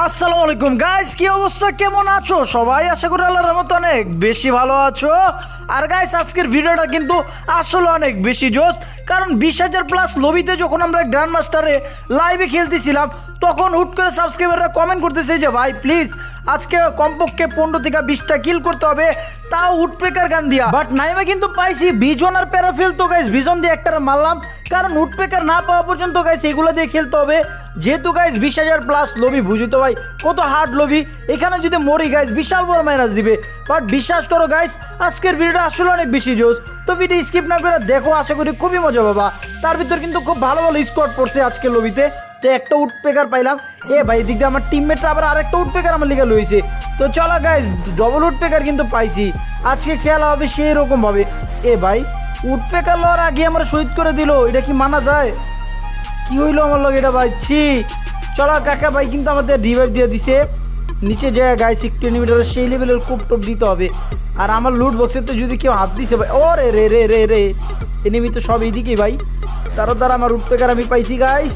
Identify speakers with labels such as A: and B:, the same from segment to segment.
A: আসসালামু আলাইকুম। গাইস কি অবস্থা? কেমন আছো? সবাই আশা করি আল্লাহর রহমত অনেক বেশি ভালো আছো। আর গাইস আজকের ভিডিওটা কিন্তু আসলে অনেক বেশি জোশ, কারণ বিশ হাজার প্লাস লবিতে যখন আমরা গ্র্যান্ড মাস্টারে লাইভে খেলতেছিলাম, তখন হুট করে সাবস্ক্রাইবাররা কমেন্ট করতেছে যে, ভাই প্লিজ আজকে কমপক্ষে পনেরো থেকে বিশটা কিল করতে হবে, তাও উডপেকার গান দিয়া। বাট নাইমে কিন্তু পাইছি বিজন আর প্যারাফিল তো গাইস বিজন দিয়ে একটা মারলাম, কারণ উডপেকার না পাওয়া পর্যন্ত গাইস এগুলো দিয়ে খেলতে হবে। যেহেতু গাইস বিশ হাজার প্লাস লবি বুঝিত ভাই, কত হার্ড লবি এখানে যদি মরি গাইস বিশাল বড় মাইনাস দিবে। বাট বিশ্বাস করো গাইস আজকের ভিডিওটা আসলে অনেক বেশি জোস তো ভিডিও স্কিপ না করে দেখো, আশা করি খুবই মজা পাবা। তার ভিতর কিন্তু খুব ভালো ভালো স্কোয়াড পড়ছে আজকে লবিতে তো একটা উডপেকার পাইলাম। এ ভাই, এদিক দিয়ে আমার টিমমেটরা আবার আরেকটা উডপেকার আমার লিগে লইছে। তো চলো গাইস ডবল উডপেকার কিন্তু পাইছি। আজকে খেলা হবে সেই রকম ভাবে। এ ভাই উডপেকার লওয়ার আগে আমার শহীদ করে দিল। এটা কি মানা যায়? কি হইল আমার লগে এটা ভাই? ছি। চলো কাকা ভাই কিন্তু আমাদের রিভাইভ দিয়ে দিছে। নিচে যে গাইস একটু এনিমিটার সেই লেভেলের কুপ টপ দিতে হবে। আর আমার লুট বক্সে তো যদি কেউ হাত দিছে ভাই ও রে রে রে রে। রে এনিমি তো সব এইদিকেই ভাই। তারও তারা আমার উঠপেকার আমি পাইছি গাইস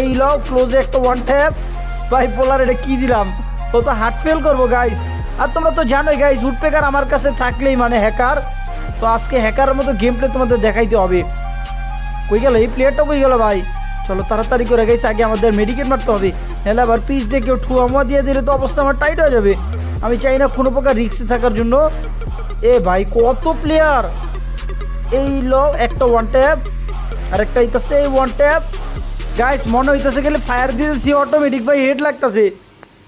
A: এই লও ক্লোজে একটা ওয়ান ট্যাপ ভাই, পোলার এটা কী দিলাম? ও তো হার্ট ফেল করব গাইস আর তোমরা তো জানোই গাইস উঠপেকার আমার কাছে থাকলেই মানে হ্যাকার তো আজকে হ্যাকারের মতো গেম প্লে তোমাদের দেখাইতে হবে। কই গেল? এই প্লেয়ারটা কই গেল ভাই? চলো তাড়াতাড়ি করে গেছে আগে আমাদের মেডিকেল মারতে হবে। নাহলে আবার পিচ দিয়ে কেউ ঠুয়ামুয়া দিয়ে দিলে তো অবস্থা আমার টাইট হয়ে যাবে। আমি চাই না কোনো প্রকার রিক্সে থাকার জন্য। এ ভাই, কত প্লেয়ার এই লো, একটা ওয়ান ট্যাপ আর একটা হইতাছে এই ওয়ান ট্যাপ গাইস মনে হইতাছে গেলে ফায়ার দিতেছি অটোমেটিক ভাই হেড লাগতাছে।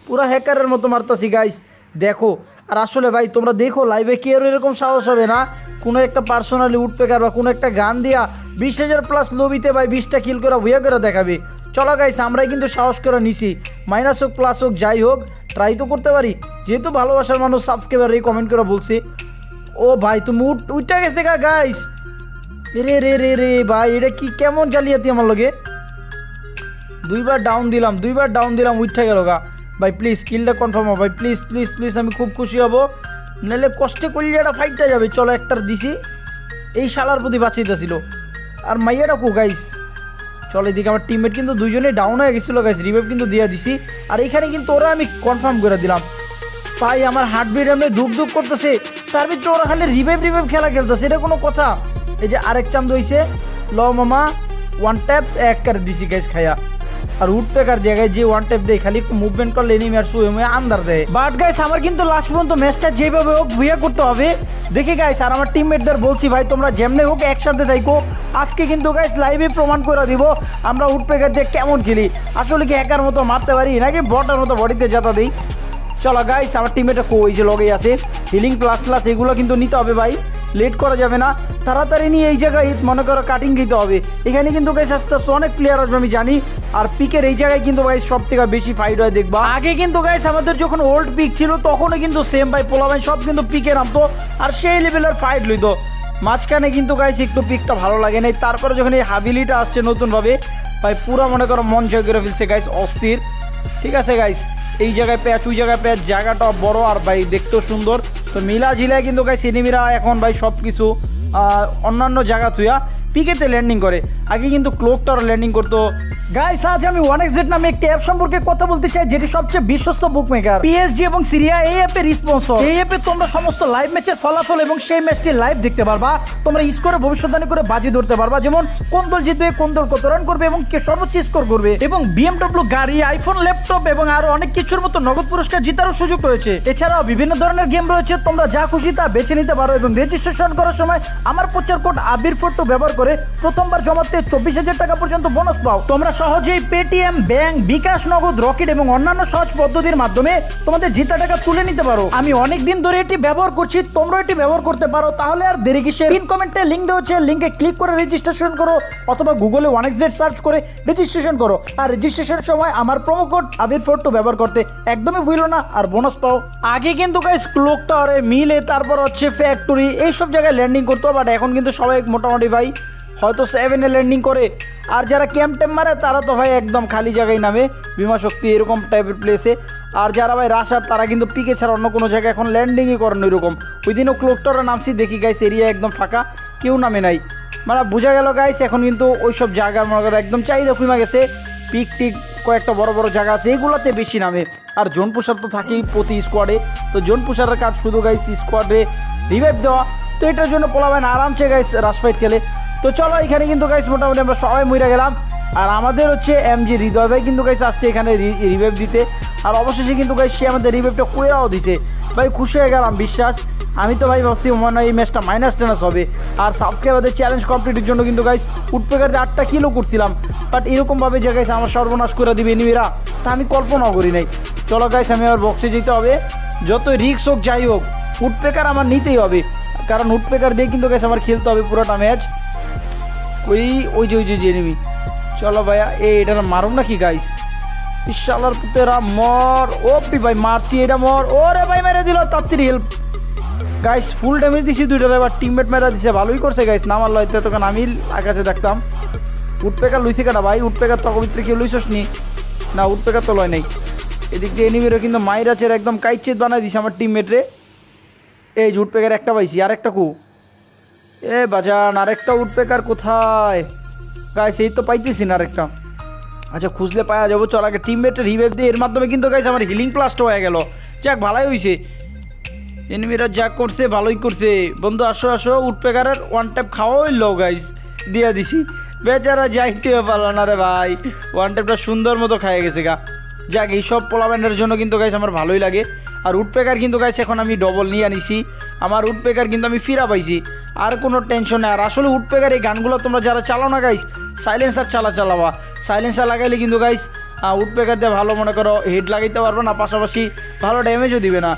A: পুরো হ্যাকারের মতো মারতাছি গাইস দেখো, আর আসলে ভাই, তোমরা দেখো লাইভে কেউ এরকম সাহস হবে না। কোনো একটা পার্সোনালি উঠপেকার বা কোনো একটা গান দিয়া বিশ হাজার প্লাস লবিতে ভাই, বিশটা কিল করে, ভুয়া করে দেখাবে। চলো গাইস আমরাই কিন্তু সাহস করে নিছি। মাইনাস হোক প্লাস হোক, যাই হোক ট্রাই তো করতে পারি। যেহেতু ভালোবাসার মানুষ সাবস্ক্রাইবার এই কমেন্ট করে বলছি। ও ভাই, তুমি উঠ উঠটা গেছে গা গাইস রে রে রে রে, ভাই, এটা কি, কেমন জালিয়াতি আমার লগে? দুইবার ডাউন দিলাম, দুইবার ডাউন দিলাম, উঠে গেল গা। ভাই প্লিজ কিলটা কনফার্ম হবে। ভাই প্লিজ প্লিজ প্লিজ আমি খুব খুশি হব। নাহলে কষ্টে করলে একটা ফাইটটা যাবে। চলো একটার দিছি। এই শালার প্রতি বাঁচিয়েছিল আর মাইয়াটা কো গাইস চলো এদিকে আমার টিমমেট কিন্তু দুইজনে ডাউন হয়ে গেছিল গাইস রিভাইভ কিন্তু দিয়ে দিছি। আর এখানে কিন্তু ওরা আমি কনফার্ম করে দিলাম। ভাই, আমার হার্টবিট এমনি ধুপ ধুপ করতেছে। তার ভিতরে ওরা খালি রিভাইভ রিভাইভ খেলা খেলতেছে, এটা কোনো কথা। এই যে আরেক চান্দ হয়েছে ল মামা ওয়ান ট্যাপ এক করে দিছি গাইস খায়া। আর উড পেকার জায়গায় যে ওয়ান ট্যাপ দেয়, খালি একটু মুভমেন্ট করলে এনিমি আর শুয়ে মুয়ে আন্দার দেয়। বাট গাইস আমার কিন্তু লাস্ট পর্যন্ত ম্যাচটা যেভাবে হোক ভুয়া করতে হবে। দেখি গাইস আর আমার টিমমেটদের বলছি, ভাই, তোমরা যেমনে হোক একসাথে থাকো আজকে কিন্তু গাইস লাইভে প্রমাণ করে দিব, আমরা উড পেকার দিয়ে কেমন খেলি। আসলে কি হ্যাকার মতো মারতে পারি, নাকি বটার মতো বডিতে যেতে দিই? চলো গাইস আমার টিমেটা কই যে লগেই আছে? হিলিং প্লাস প্লাস এগুলো কিন্তু নিতে হবে ভাই। লেট করা যাবে না। তাড়াতাড়ি নিয়ে এই জায়গায় মনে করো কাটিং দিতে হবে। এখানে কিন্তু গাইস আস্তে আস্তে অনেক প্লেয়ার আসবে, আমি জানি। আর পিকের এই জায়গায় কিন্তু গাইস সব থেকে বেশি ফাইট হয়, দেখবা। আগে কিন্তু গাইস আমাদের যখন ওল্ড পিক ছিল, তখনও কিন্তু সেম ভাই পোলা ভাই সব কিন্তু পিকে নামতো। আর সেই লেভেলের ফাইট লইতো। মাঝখানে কিন্তু গাইস একটু পিকটা ভালো লাগে নাই। তারপরে যখন এই হাবিলিটা আসছে নতুনভাবে, ভাই পুরো মনে করো মন জয় করে ফেলছে গাইস অস্থির। ঠিক আছে গাইস এই জায়গায় প্যাচ ওই জায়গায় প্যাচ জায়গাটা বড় আর ভাই দেখতেও সুন্দর। তো মিলা ঝিলায় কিন্তু গাই সিনেমিরা এখন ভাই সব কিছু অন্যান্য জায়গা থুয়া পিকেতে ল্যান্ডিং করে। আগে কিন্তু ক্লোকটার ল্যান্ডিং করতো গাইস আজ আমি ওয়ান এক্স নামে একটি অ্যাপ সম্পর্কে কথা বলতে চাই, যেটি সবচেয়ে বিশ্বস্ত বুক মেকার পিএসজি এবং সিরিয়া এই অ্যাপের স্পন্সর এই অ্যাপে তোমরা সমস্ত লাইভ ম্যাচের ফলাফল এবং সেই ম্যাচটি লাইভ দেখতে পারবা। তোমরা স্কোরে ভবিষ্যৎবাণী করে বাজি ধরতে পারবা, যেমন কোন দল জিতবে, কোন দল কত রান করবে এবং কে সর্বোচ্চ স্কোর করবে। এবং বিএমডব্লিউ গাড়ি আইফোন ল্যাপটপ এবং আরও অনেক কিছুর মতো নগদ পুরস্কার জেতারও সুযোগ রয়েছে। এছাড়াও বিভিন্ন ধরনের গেম রয়েছে, তোমরা যা খুশি তা বেছে নিতে পারো এবং রেজিস্ট্রেশন করার সময় আমার প্রচার কোড আবির ফটো ব্যবহার করে প্রথমবার জমাতে চব্বিশ হাজার টাকা পর্যন্ত বোনাস পাও। তোমরা সহজেই পেটিএম ব্যাংক বিকাশ, নগদ, রকেট এবং অন্যান্য সহজ পদ্ধতির মাধ্যমে তোমাদের জিতা টাকা তুলে নিতে পারো। আমি অনেক দিন ধরে এটি ব্যবহার করছি তোমরা এটি ব্যবহার করতে পারো। তাহলে আর দেরি কিসের? পিন কমেন্টে লিঙ্ক দেওয়া হচ্ছে লিঙ্কে ক্লিক করে রেজিস্ট্রেশন করো, অথবা গুগলে ওয়ান এক্স সার্চ করে রেজিস্ট্রেশন করো। আর রেজিস্ট্রেশনের সময় আমার প্রোমো কোড আবির ফোরটু ব্যবহার করতে একদমই ভুলো না, আর বোনাস পাও। আগে কিন্তু গাইস ক্লোক টাওয়ারে মিলে, তারপর হচ্ছে ফ্যাক্টরি এইসব জায়গায় ল্যান্ডিং করতো বাট এখন কিন্তু সবাই মোটামুটি ভাই হয়তো সেভেনে ল্যান্ডিং করে। আর যারা ক্যাম্প টেম্প মারে, তারা তো ভাই একদম খালি জায়গায় নামে। বিমা শক্তি এরকম টাইপের প্লেসে আর যারা ভাই রাশার তারা কিন্তু পিকে ছাড়া অন্য কোনো জায়গায় এখন ল্যান্ডিংই করেন এরকম ওই দিনও ক্লোকটারা নামছি, দেখি গাইস এরিয়া একদম ফাঁকা, কেউ নামে নাই। মানে বোঝা গেল গাইস এখন কিন্তু ওইসব জায়গা মনে করো একদম চাহিদা কমে গেছে। পিক টিক কয়েকটা বড় বড় জায়গা আছে, এগুলোতে বেশি নামে। আর জোন পুষার তো থাকেই প্রতি স্কোয়াডে তো জোন পুষারের কাজ শুধু গাইস স্কোয়াডে রিভাইভ দেওয়া। তো এটার জন্য পোলাবেন আরামসে গাইস রাশ ফাইট খেলে। তো চলো, এখানে কিন্তু গাইস মোটামুটি আমরা সবাই মরে গেলাম। আর আমাদের হচ্ছে এম জি হৃদয় ভাই কিন্তু গাইস আসছে এখানে রিভাইভ দিতে। আর অবশেষে কিন্তু গাইস সে আমাদের রিভাইভটা কইরাও দিছে। ভাই খুশি হয়ে গেলাম, বিশ্বাস। আমি তো ভাই ভাবছি মনে হয় এই ম্যাচটা মাইনাস টেনাস হবে। আর সাবস্ক্রাইবারদের চ্যালেঞ্জ কমপ্লিটের জন্য কিন্তু গাইস উঠপেকার আটটা কিলো করছিলাম। বাট এরকমভাবে যে গাইস আমার সর্বনাশ করে দিবে এনিমিরা তা আমি কল্পনাও করি নাই। চলো গাইস আমি আবার বক্সে যেতে হবে। যত রিক্স হোক, যাই হোক উঠপেকার আমার নিতেই হবে। কারণ উঠপেকার দিয়ে কিন্তু গাইস আমার খেলতে হবে পুরোটা ম্যাচ ওই ওই যে ওই যে এনিমি চলো ভাইয়া এই এটা মারুম নাকি গাইস ইশালার পুতেরা মর। ও পি ভাই, মারছি, এটা মর। ওরে ভাই, মেরে দিল তাড়াতাড়ি হেল্প গাইস ফুল ড্যামেজ দিছি দুইটার, এবার টিমমেট মেরা দিছে, ভালোই করছে গাইস না মারলো হয়তো তখন আমি আকাশে দেখতাম। উঠপেকার লুইছে কাটা ভাই? উঠপেকার তখন ভিতরে কেউ লুইছস নি। না, উঠপেকার তো লয় নাই। এদিক দিয়ে এনিমিরও কিন্তু মাইরাচের একদম কাইচেত বানাই দিছে আমার টিমমেটরে এই যে উঠপেকার একটা পাইছি আর একটা কু? এ বাজান, আরেকটা উঠপেকার কোথায়? গাইস এই তো পাইতেছি না আরেকটা। আচ্ছা খুঁজলে পাওয়া যাব। চল, আগে টিমমেটের রিভাইভ দিয়ে এর মাধ্যমে কিন্তু গাইস আমার হিলিং প্লাস্ট হয়ে গেল। যাক, ভালোই হয়েছে এনিমিরা যা করছে, ভালোই করছে। বন্ধু, আসো আসো উঠপেকারের ওয়ান ট্যাপ খাওয়া হইল গাইস দিয়ে দিছি। বেচারা যাইতে পারল না রে ভাই। ওয়ান ট্যাপটা সুন্দর মতো খাইয়ে গেছে গা। যাক এইসব পোলাব্যান্ডের জন্য কিন্তু গাইস আমার ভালোই লাগে। আর উডপেকার কিন্তু গাইস এখন আমি ডবল নিয়ে আনিছি। আমার উডপেকার কিন্তু আমি ফিরা পাইছি। আর কোনো টেনশন নেই। আর আসলে উডপেকার এই গানগুলো তোমরা যারা চালাও না গাইস সাইলেন্সার চালা চালাবা। সাইলেন্সার লাগাইলে কিন্তু গাইস উডপেকার দিয়ে ভালো মনে করো হেড লাগাইতে পারবে না। পাশাপাশি ভালো ড্যামেজও দিবে না।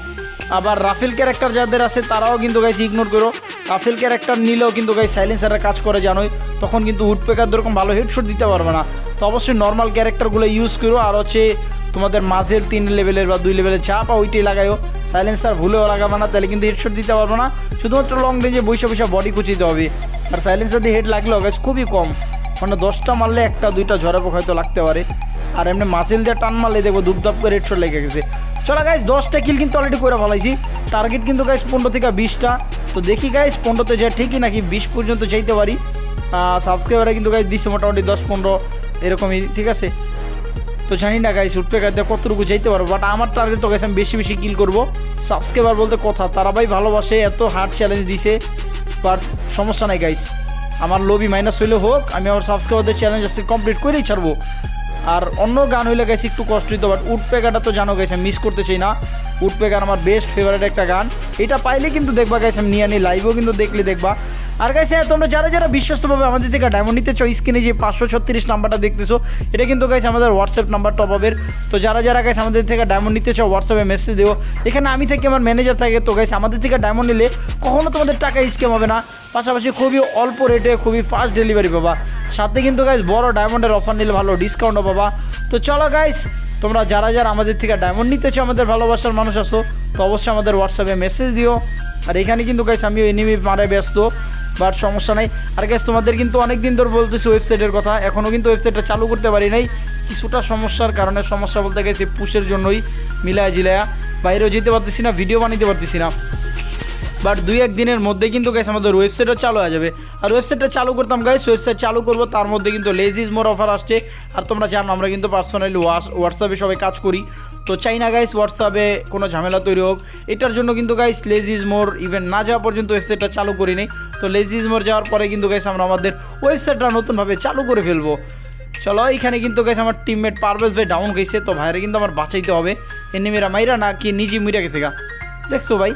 A: আবার রাফেল ক্যারেক্টার যাদের আছে, তারাও কিন্তু গাইস ইগনোর করো। রাফেল ক্যারেক্টার নিলেও কিন্তু গাইস সাইলেন্সারের কাজ করে জানোই। তখন কিন্তু উডপেকার যেরকম ভালো হেডশট দিতে পারবে না। তো অবশ্যই নর্মাল ক্যারেক্টারগুলো ইউজ করো। আর হচ্ছে তোমাদের মাঝের তিন লেভেলের বা দুই লেভেলের চা পা ওইটাই লাগাইও। সাইলেন্সার ভুলেও লাগাবে না, তাহলে কিন্তু হেডশট দিতে পারব না। শুধুমাত্র লং রেঞ্জে বৈশা বৈশা বডি কুচিতে হবে। আর সাইলেন্সার দিয়ে হেড লাগলেও গাছ খুবই কম। মানে দশটা মারলে একটা, দুইটা ঝরা পোক হয়তো লাগতে পারে। আর এমনি মাসেল দিয়ে টান মারলে দেখব ধূপধাপ করে হেডশট লেগে গেছে। চলো গাইস দশটা কিল কিন্তু অলরেডি করে ফেলাইছি। টার্গেট কিন্তু গাইস পনেরো থেকে বিশটা। তো দেখি গাইস পনেরোতে যায় ঠিকই নাকি বিশ পর্যন্ত চাইতে পারি। সাবস্ক্রাইবারে কিন্তু গাইজ দিচ্ছে মোটামুটি দশ পনেরো, এরকমই, ঠিক আছে? তো জানি না গাইস উঠতে গাইতে কতটুকু যাইতে পারব বাট আমার টার্গেট তো গাইস আমি বেশি বেশি কিল করব। সাবস্ক্রাইবার বলতে কথা, তারা ভাই ভালোবাসে, এত হার্ড চ্যালেঞ্জ দিছে বাট সমস্যা নাই গাইস আমার লবি মাইনাস হইলে হোক, আমি আমার সাবস্ক্রাইবারদের চ্যালেঞ্জ আজকে কমপ্লিট করেই ছাড়বো। আর অন্য গান হইলে গেছে একটু কষ্ট হইতো বাট উডপেকারটা তো জানো গেছে মিস করতে চাই না। উডপেকার আমার বেস্ট ফেভারিট একটা গান। এটা পাইলে কিন্তু দেখবা গেছে আমি নিয়ে আনি লাইভও কিন্তু দেখলে দেখবা। আর গাইছে তোমরা যারা যারা বিশ্বস্তভাবে আমাদের থেকে ডায়মন্ড নিতে চাও স্ক্রিনে যে পাঁচশো ছত্রিশ নাম্বারটা দেখতেছো, এটা কিন্তু গাইছে আমাদের হোয়াটসঅ্যাপ নাম্বার টপ তো যারা যারা গাইছে আমাদের থেকে ডায়মন্ড নিতে চাও হোয়াটসঅ্যাপে মেসেজ দেবো এখানে আমি থেকে, আমার ম্যানেজার থাকে। তো গাইছে আমাদের থেকে ডায়মন্ড নিলে কখনো তোমাদের টাকা স্ক্যাম হবে না। পাশাপাশি খুবই অল্প রেটে খুবই ফাস্ট ডেলিভারি পাবা। সাথে কিন্তু গাইস বড় ডায়মন্ডের অফার নিলে ভালো ডিসকাউন্টও পাবা। তো চলো গাইস তোমরা যারা যারা আমাদের থেকে ডায়মন্ড নিতে চাও, আমাদের ভালোবাসার মানুষ আসো তো অবশ্যই আমাদের হোয়াটসঅ্যাপে মেসেজ দিও। আর এখানে কিন্তু গাইস আমিও এনিমি মারায় ব্যস্ত। বাট সমস্যা নাই। আর গ্যাস তোমাদের কিন্তু অনেক দিন ধরে বলতেছি ওয়েবসাইটের কথা। এখনও কিন্তু ওয়েবসাইটটা চালু করতে পারি নাই। কিছুটা সমস্যার কারণে, সমস্যা বলতে গেছি পুষের জন্যই মিলায় জিলায়া। বাইরেও যেতে পারতেছি না ভিডিও বানাতে পারতেছি না। বাট দুই এক দিনের মধ্যে কিন্তু গাইস আমাদের ওয়েবসাইটও চালু হয়ে যাবে। আর ওয়েবসাইটটা চালু করতাম গাইস ওয়েবসাইট চালু করব, তার মধ্যে কিন্তু লেজিজ মোর অফার আসছে। আর তোমরা জানো, আমরা কিন্তু পার্সোনালি হোয়াটসঅ্যাপে সবাই কাজ করি। তো চাই না গাইস হোয়াটসঅ্যাপে কোনো ঝামেলা তৈরি হোক। এটার জন্য কিন্তু গাইস লেজিজ মোর ইভেন না যাওয়া পর্যন্ত ওয়েবসাইটটা চালু করি নেই। তো লেজিজ মোর যাওয়ার পরে কিন্তু গাইস আমরা আমাদের ওয়েবসাইটটা নতুনভাবে চালু করে ফেলব। চলো এখানে কিন্তু গেছে আমার টিমমেট পারভেজ ভাই ডাউন গেছে তো ভাইরে কিন্তু আমার বাঁচাইতে হবে। এনিমেরা মাইরা না কি নিজে মিরা গেছে গা। দেখছ ভাই?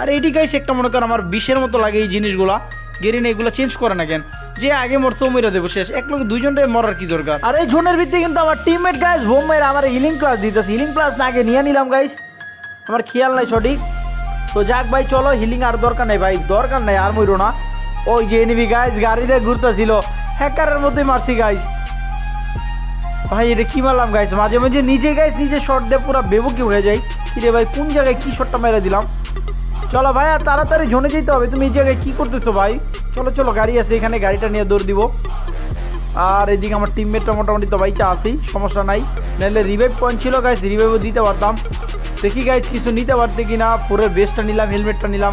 A: আর এইটি গাইছে একটা মনে কর আমার বিষের মতো লাগে এই জিনিসগুলা। গেরিন, এগুলো চেঞ্জ করে না কেন? যে আগে মরছে ও মেরা দেবো, শেষ। এক লোক দুইজনটাই মরার কি দরকার? আর এই জোনের ভিত্তি কিন্তু আমার টিমমেট গাইস বোম মেরে আমার হিলিং ক্লাস দিতেছে। হিলিং ক্লাস না আগে নিয়ে নিলাম গাইস আমার খেয়াল নাই সঠিক। তো যাক ভাই, চলো হিলিং আর দরকার নেই ভাই। দরকার নেই, আর মইরো না। ওই যে এনিবি গাইস গাড়িতে ঘুরতেছিল। হ্যাকারের মধ্যে মারছি গাইস ভাই, এটা কি মারলাম গাইস মাঝে মাঝে নিজে গাইস নিজে শর্ট দিয়ে পুরো বেবুকি হয়ে যায়। কিরে ভাই, কোন জায়গায় কি শর্টটা মেরে দিলাম? চলো ভাই আর তাড়াতাড়ি ঝনে যেতে হবে। তুমি এই জায়গায় কী করতেছো ভাই? চলো চলো, গাড়ি আছে, এখানে গাড়িটা নিয়ে দৌড় দিব। আর এদিকে আমার টিমমেটটা মোটামুটি তো বাইচা আসেই সমস্যা নাই। নাহলে রিভাইভ পয়েন্ট ছিল গাইস রিভাইভও দিতে পারতাম। দেখি গাইস কিছু নিতে পারতে কি না পুরো বেস্টটা নিলাম হেলমেটটা নিলাম।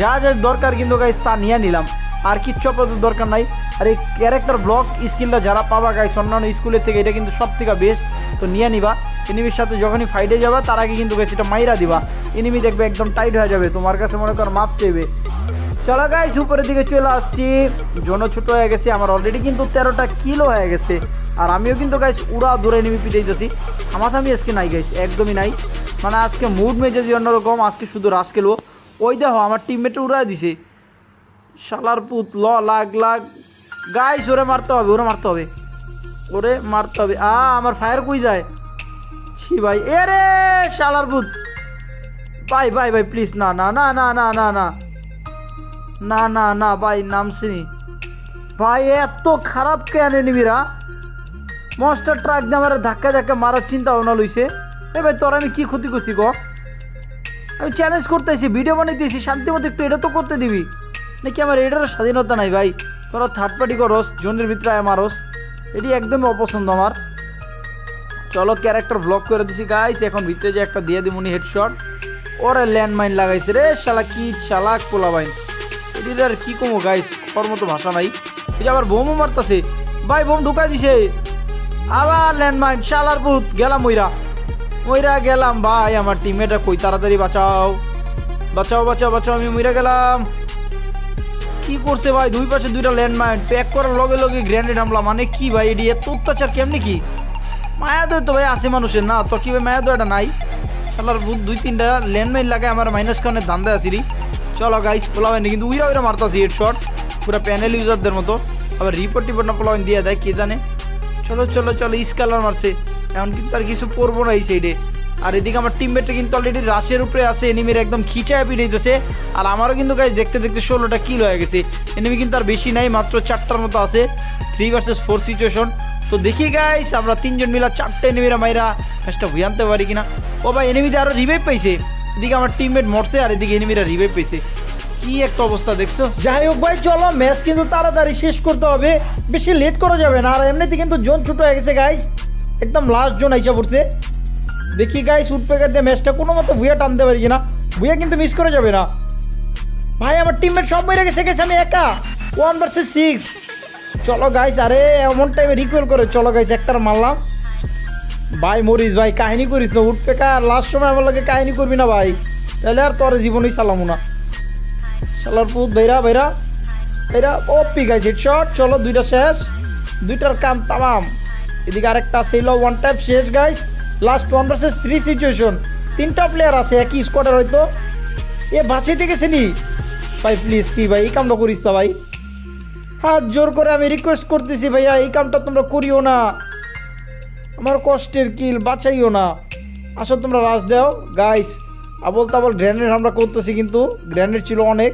A: যা যা দরকার কিন্তু গাইস তা নিয়ে নিলাম। আর কিচ্ছু আপাতত দরকার নাই। আর এই ক্যারেক্টার ব্লক স্কিলটা যারা পাবা গাইস অন্যান্য স্কুলের থেকে এটা কিন্তু সব থেকে বেস্ট তো নিয়ে নিবা। এনিমির সাথে যখনই ফাইটে যাবা, তার আগে কিন্তু গাইস এটা মাইরা দিবা। এনিমি দেখবে একদম টাইট হয়ে যাবে। তোমার কাছে মনে কর মাপ চেয়েবে চলো গাইস উপরের দিকে চলে আসছি। জোনও ছোট হয়ে গেছে। আমার অলরেডি কিন্তু তেরোটা কিলো হয়ে গেছে। আর আমিও কিন্তু গাইস উড়া দূরে নেমে পিটাইতেছি। থামাথামি আজকে নাই গাইস একদমই নাই। মানে আজকে মুড মেজাজি অন্যরকম। আজকে শুধু রাস খেলব। ওই দেখো, আমার টিমমেটে উড়ায় দিছে। শালার পুত, ল, লাগ লাগ। গাইস ওরে মারতে হবে, ওরে মারতে হবে। ওরে মারতে হবে। আ, আমার ফায়ার কই যায়? ছি ভাই, এ রে শালার পুত। ভাই ভাই ভাই প্লিজ না না না না না না না। না না না, ভাই, নামছি ভাই, এত খারাপ কেন নিবিরা মনস্টার ট্রাক দিয়ে আমার ধাক্কা ধাক্কা মারার চিন্তা ভাবনা লইছে। এ ভাই, তোর আমি কি ক্ষতি করছি গো? আমি চ্যালেঞ্জ করতেছি ভিডিও বানাইতেছি, শান্তি মতো একটু এটা তো করতে দিবি। নাকি আমার এটারও স্বাধীনতা নাই ভাই? তোরা থার্ড পার্টি করস, জনের ভিতরে মারস। এটি একদমই অপছন্দ আমার। চলো ক্যারেক্টার ব্লক করে দিছি গাইস এখন ভিতরে যে একটা দিয়ে দিমুনি হেডশট ওরে ল্যান্ডমাইন লাগাইছে রে, শালা কি চালাক পোলা বাইন এটির আর কি কমো গাইস ওর মতো ভাষা নাই। এই যে আবার বোমও মারতাছে। ভাই, বোম ঢুকাই দিছে। আবার ল্যান্ডমাইন শালার পুত গেলাম মইরা। মইরা গেলাম, ভাই, আমার টিমেটা কই? তাড়াতাড়ি বাঁচাও। বাঁচাও বাঁচাও বাঁচাও, আমি মইরা গেলাম। কি করছে ভাই? দুই পাশে দুইটা ল্যান্ডমাইন। প্যাক করার লগে লগে গ্র্যান্ডেড হামলা। মানে কি ভাই? এটি এত অত্যাচার কেমনি কি? মায়া তো ভাই, আছে মানুষের। না তো কি ভাই মায়া তো এটা নাই? শালার দুই তিনটা ল্যান্ডমাইন লাগে আমার মাইনাস খানের ধান্দা আসিরি চলো গাইস পোলাবেন কিন্তু উইরা উইরা মারতাছি হেড শট পুরো প্যানেল ইউজারদের মতো। আবার রিপোর্ট টিপোর্ট না পোলাবেন দিয়ে দেয়, কে জানে? চলো চলো চলো স্কালার মারছে। এখন কিন্তু আর কিছু পরবো না এই সাইডে আর এদিকে আমার টিমমেটটা কিন্তু অলরেডি রাশের উপরে আছে এনিমির একদম খিচায় পিটাইতেছে আর আমারও কিন্তু গাইজ দেখতে দেখতে ষোলোটা কিল হয়ে গেছে। এনিমি কিন্তু আর বেশি নাই, মাত্র চারটার মতো আছে। থ্রি ভার্সেস ফোর সিচুয়েশন তো দেখি গাইস আমরা তিনজন মিলা চারটে এনিমিরা মাইরা ম্যাচটা ভুই আনতে পারি কিনা। ও ভাই এনিমিতে আরও রিভাইভ পাইছে। এদিকে আমার টিমমেট মরছে আর এদিকে এনিমিরা রিভাইভ পাইছে। কি একটা অবস্থা, দেখছ? যাই হোক ভাই, চলো ম্যাচ কিন্তু তাড়াতাড়ি শেষ করতে হবে। বেশি লেট করা যাবে না। আর এমনিতে কিন্তু জোন ছোট হয়ে গেছে গাইস একদম লাস্ট জোন আইসা পড়ছে। দেখি গাইস উড প্যাকার দিয়ে ম্যাচটা কোনো মতো ভুয়া টানতে পারি কিনা? ভুয়া কিন্তু মিস করে যাবে না। ভাই, আমার টিমমেট সব মেরে গেছে গেছে আমি একা। ওয়ান ভার্সেস সিক্স চলো গাইস আরে, এমন টাইমে রিকোয়েল করে চলো গাইস একটার মারলাম। ভাই, মরিস ভাই, কাহিনী করিস না উঠ পেকার লাস্ট সময় আমার লাগে কাহিনী করবি না ভাই। তাহলে আর তোর জীবনই চালামু না। শালার পুত, ভাইরা ভাইরা। ভাইরা ও পি গাইস হেডশট চলো, দুইটা শেষ। দুইটার কাম তামাম। এদিকে আরেকটা ছিল ওয়ান টাইপ শেষ guys last one versus three situation তিনটা প্লেয়ার আছে, একই স্কোয়াডের হয়তো। এ বাঁচিয়ে গেছে নি? ভাই প্লিজ সি ভাই, এই কামটা করিস না ভাই। হাত জোর করে আমি রিকোয়েস্ট করতেছি ভাইয়া, এই কামটা তোমরা করিও না। আমার কষ্টের কিল, বাঁচাইও না। আসো তোমরা রাজ দাও। গাইস আবল তাবল গ্র্যান্ডেড আমরা করতেছি কিন্তু গ্র্যান্ডেড ছিল অনেক।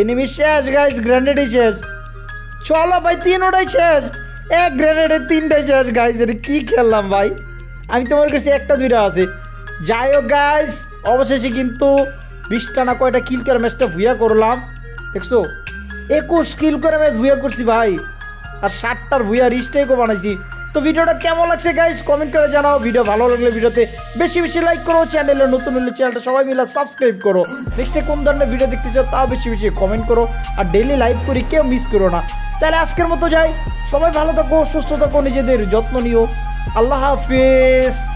A: এনিমি শেষ গাইস গ্র্যান্ডেডই শেষ। চলো ভাই তিন ওটাই শেষ। এক গ্রেনেডে তিনটাই শেষ গাইস এটা কি খেললাম ভাই? আমি তোমার কাছে একটা দুইটা আছে। যাই হোক গাইস অবশেষে কিন্তু বিশটা না কয়টা কিল করে ম্যাচটা ভুয়া করলাম। দেখছ? একুশ কিল করে ম্যাচ ভুয়া করছি ভাই। আর ষাটটার ভুয়া রিস্টেকও বানাইছি। তো ভিডিওটা কেমন লাগছে গাইস কমেন্ট করে জানাও। ভিডিও ভালো লাগলে ভিডিওতে বেশি বেশি লাইক করো। চ্যানেলে নতুন হলে চ্যানেলটা সবাই মিলে সাবস্ক্রাইব করো। নেক্সটে কোন ধরনের ভিডিও দেখতে চাও, তাও বেশি বেশি কমেন্ট করো। আর ডেইলি লাইভ করি, কেউ মিস করো না। তাহলে আজকের মতো যাই। সবাই ভালো থাকো, সুস্থ থাকো, নিজেদের যত্ন নিও। আল্লাহ হাফিজ